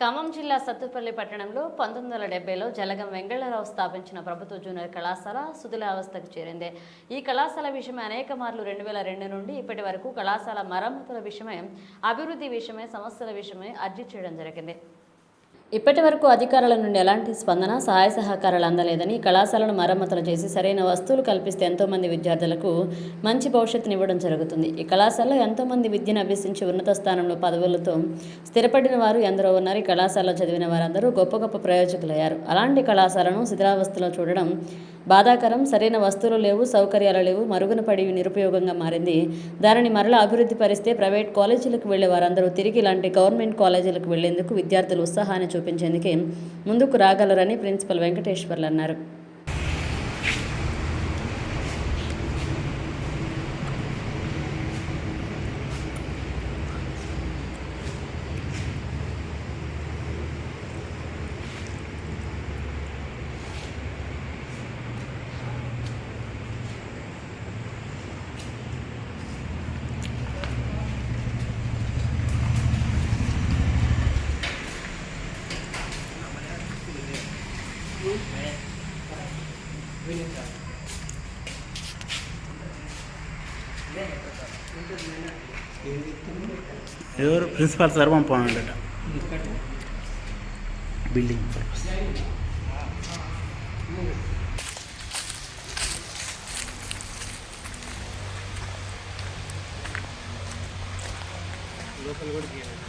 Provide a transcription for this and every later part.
ఖమ్మం జిల్లా సత్తుపల్లి పట్టణంలో పంతొమ్మిది వందల డెబ్బైలో జలగం వెంగళరావు స్థాపించిన ప్రభుత్వ జూనియర్ కళాశాల సుదిలావస్థకు చేరింది. ఈ కళాశాల విషయమై అనేక మార్లు రెండు వేల రెండు నుండి ఇప్పటి వరకు కళాశాల మరమ్మతుల విషయమై అభివృద్ధి విషయమై సమస్యల విషయమై అర్జీ చేయడం జరిగింది. ఇప్పటి వరకు అధికారుల నుండి ఎలాంటి స్పందన సహాయ సహకారాలు అందలేదని కళాశాలను మరమ్మతులు చేసి సరైన వస్తువులు కల్పిస్తే ఎంతోమంది విద్యార్థులకు మంచి భవిష్యత్తునివ్వడం జరుగుతుంది. ఈ కళాశాలలో ఎంతోమంది విద్యను అభ్యసించి ఉన్నత స్థానంలో పదవులతో స్థిరపడిన వారు ఎందరో ఉన్నారు. ఈ కళాశాలలో చదివిన వారందరూ గొప్ప గొప్ప ప్రయోజకులయ్యారు. అలాంటి కళాశాలను శిథిలావస్థలో చూడడం బాధాకరం. సరైన వస్తువులు లేవు సౌకర్యాలు లేవు మరుగున పడి నిరుపయోగంగా మారింది. దానిని మరలా అభివృద్ధి పరిస్తే ప్రైవేట్ కాలేజీలకు వెళ్ళే వారందరూ తిరిగి ఇలాంటి గవర్నమెంట్ కాలేజీలకు వెళ్ళేందుకు విద్యార్థులు ఉత్సాహాన్ని చూపించేందుకే ముందుకు రాగలరని ప్రిన్సిపల్ వెంకటేశ్వర్లు అన్నారు. ఎవరు ప్రిన్సిపాల్ సార్ పంపమండట బిల్డింగ్ పర్పస్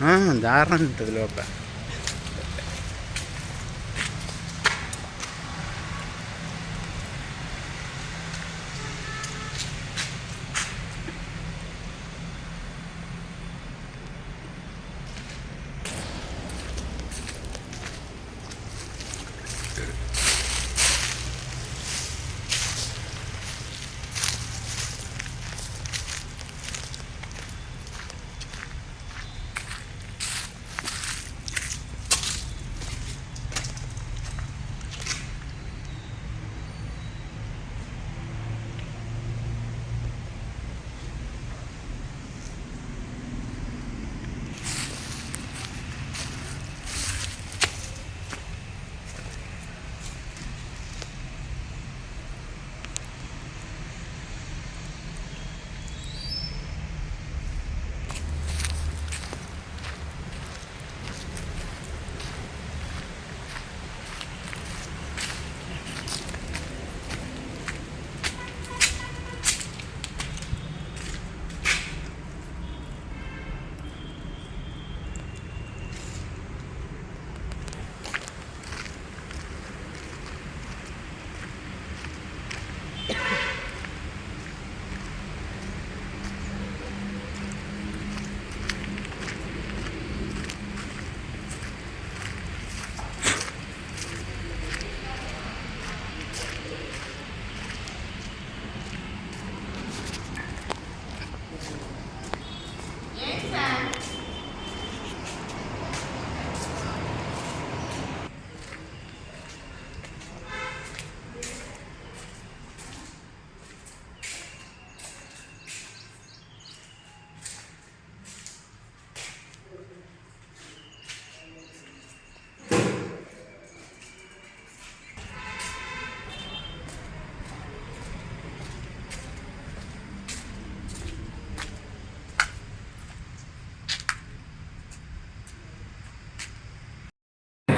ఆ, దారుణంగా ఉంటుంది లోపల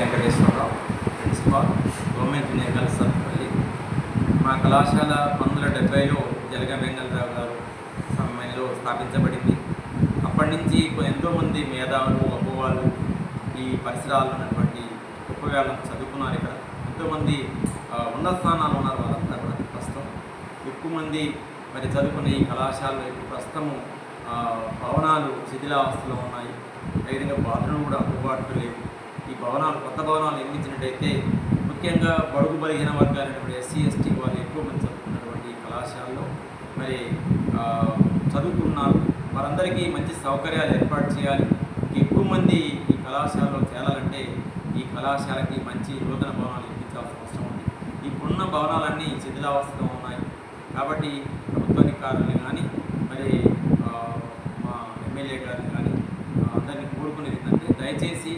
Venkateswara Rao principal government junior college Sathupalli మా కళాశాల పంతొమ్మిది వందల డెబ్బైలో జలగ వెంగళరావు గారు సమయంలో స్థాపించబడింది. అప్పటి నుంచి ఎంతోమంది మేధావులు అబ్బవాళ్ళు ఈ పరిసరాల్లో ఉన్నటువంటి గొప్ప వాళ్ళని చదువుకున్నారు ఇక్కడ. ఎంతోమంది ఉన్నత స్థానాలు ఉన్నారు వాళ్ళంతా కూడా ప్రస్తుతం. ఎక్కువ మంది మరి చదువుకునే ఈ కళాశాలలో ఇప్పుడు ప్రస్తుతము భవనాలు శిథిలావస్థలో ఉన్నాయి. అదేవిధంగా బాత్రూమ్ కూడా అందుబాటులో లేవు. ఈ భవనాలు కొత్త భవనాలు నిర్మించినట్టయితే ముఖ్యంగా బడుగు బలిగిన వర్గాలైనటువంటి ఎస్సీ ఎస్టీ వాళ్ళు ఎక్కువ మంది చదువుకున్నటువంటి కళాశాలలో మరి చదువుకున్నారు వారందరికీ మంచి సౌకర్యాలు ఏర్పాటు చేయాలి. ఎక్కువ మంది ఈ కళాశాలలో చేరాలంటే ఈ కళాశాలకి మంచి నూతన భవనాలు నిర్మించాల్సిన అవసరం ఉంది. ఇప్పుడున్న భవనాలన్నీ శిథిలావస్థలో ఉన్నాయి. కాబట్టి ప్రభుత్వాధికారులు కానీ మరి మా ఎమ్మెల్యే గారిని కానీ అందరినీ కోరుకునేది ఏంటంటే దయచేసి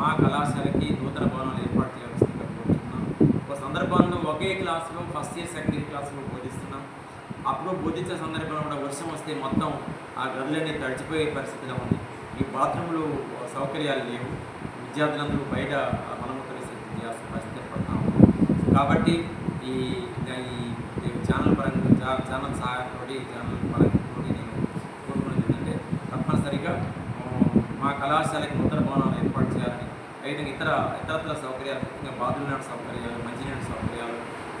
మా కళాశాలకి నూతన భవనాలు ఏర్పాటు చేయాల్సిందిగా కోరుతున్నాం ఒక సందర్భంలో ఒకే క్లాసులో ఫస్ట్ ఇయర్ సెకండ్ ఇయర్ క్లాసులో బోధిస్తున్నాం. అప్పుడు బోధించే సందర్భంలో కూడా వర్షం వస్తే మొత్తం ఆ గదులన్నీ తడిచిపోయే పరిస్థితిలో ఉంది. ఈ బాత్రూంలు సౌకర్యాలు లేవు. విద్యార్థులందరూ బయట మలమూత్ర చేయాల్సిన పరిస్థితి పడుతున్నాము కాబట్టి ఈ ఈ ఛానల్ పరంగా చా- ఛానల్ సహాయంతో ఛానల్ పరంగా నేను కోరుకున్నది ఏంటంటే తప్పనిసరిగా మా కళాశాలకి నూతన భవనాలు ఏర్పాటు చేయాలని అయితే ఇతర ఇతరత్ర సౌకర్యాలు ముఖ్యంగా బాత్రూమ్ సౌకర్యాలు మంచినీటి సౌకర్యాలు